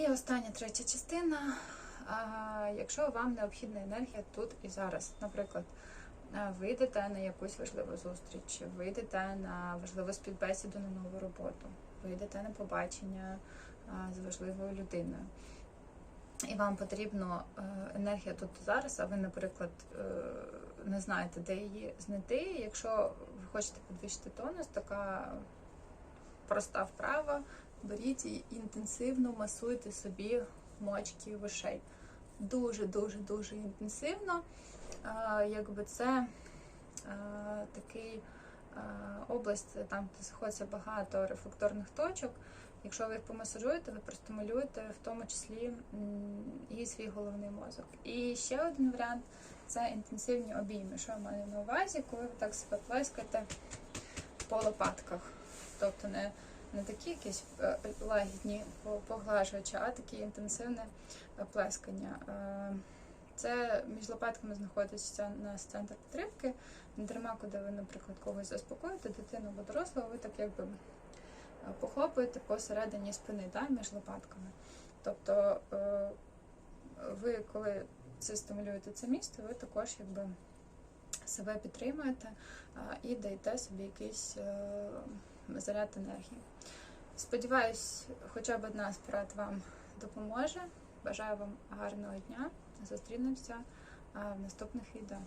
І остання третя частина. Якщо вам необхідна енергія тут і зараз, наприклад, ви йдете на якусь важливу зустріч, ви йдете на важливу співбесіду на нову роботу, ви йдете на побачення з важливою людиною. І вам потрібна енергія тут і зараз, а ви, наприклад, е, не знаєте, де її знайти. Якщо ви хочете підвищити тонус, така проста вправа, беріть і інтенсивно масуйте собі мочки вишей. Дуже, дуже, дуже інтенсивно. Якби це такий область, там де знаходиться багато рефлекторних точок. Якщо ви їх помасажуєте, ви простимулюєте в тому числі і свій головний мозок. І ще один варіант це інтенсивні обійми. Що я маю на увазі, коли ви так себе плескаєте по лопатках. Тобто не, не такі якісь е, лагідні поглажувачі, а такі інтенсивне е, плескання. Е, Це між лопатками знаходиться у нас центр підтримки. Дарма, куди ви, наприклад, когось заспокоїте, дитину або дорослого, ви так якби похлопуєте посередині спини, да, між лопатками. Тобто ви, коли це стимулюєте це місце, ви також якби себе підтримуєте і даєте собі якийсь заряд енергії. Сподіваюсь, хоча б одна з порад вам допоможе. Бажаю вам гарного дня. Зустрінемося в наступних відео.